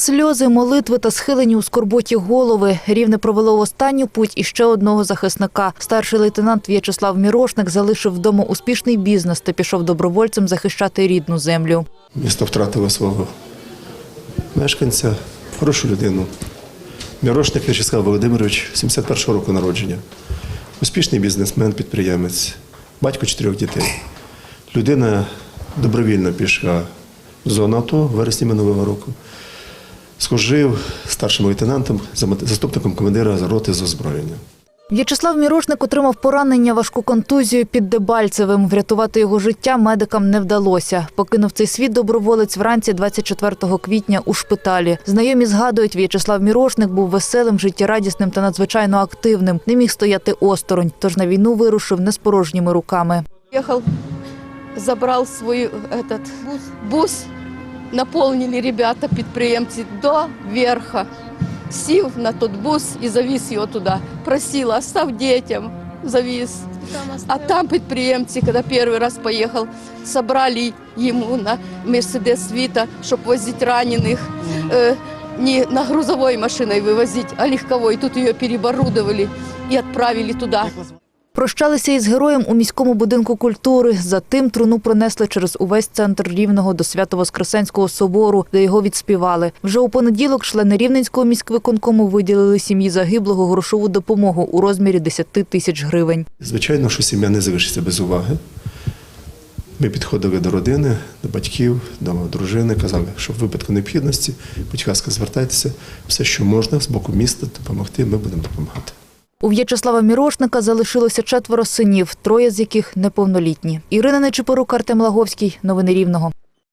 Сльози, молитви та схилені у скорботі голови. Рівне провело в останню путь іще одного захисника. Старший лейтенант В'ячеслав Мірошник залишив вдома успішний бізнес та пішов добровольцем захищати рідну землю. Місто втратило свого мешканця, хорошу людину. Мірошник В'ячеслав Володимирович, 71-го року народження. Успішний бізнесмен, підприємець, батько чотирьох дітей. Людина добровільно пішла в зону АТО в вересні минулого року. Служив старшим лейтенантом, заступником командира роти з озброєння. В'ячеслав Мірошник отримав поранення важку контузію під Дебальцевим. Врятувати його життя медикам не вдалося. Покинув цей світ доброволець вранці 24 квітня у шпиталі. Знайомі згадують, В'ячеслав Мірошник був веселим, життєрадісним та надзвичайно активним. Не міг стояти осторонь, тож на війну вирушив не з порожніми руками. Ехал, забрал свой этот бус, наполнили ребята, підприємці до верха. Сів на тот бус і завіз його туди. Просила, остав дітям, завіз. А там підприємці, коли перший раз поїхав, собрали йому на Мерседес Віта, щоб возити ранених. Э, не на грузовой машиной вывозить, а легковой. Тут ее переоборудовали и отправили туда. Прощалися із героєм у міському будинку культури. Затим труну пронесли через увесь центр Рівного до Свято-Воскресенського собору, де його відспівали. Вже у понеділок члени Рівненського міськвиконкому виділили сім'ї загиблого грошову допомогу у розмірі 10 тисяч гривень. Звичайно, що сім'я не залишиться без уваги. Ми підходили до родини, до батьків, до дружини, казали, що в випадку необхідності, будь ласка, звертайтеся, все, що можна з боку міста допомогти, ми будемо допомагати. У В'ячеслава Мірошника залишилося четверо синів, троє з яких неповнолітні. Ірина Нечипорук, Артем Лаговський. Новини Рівного.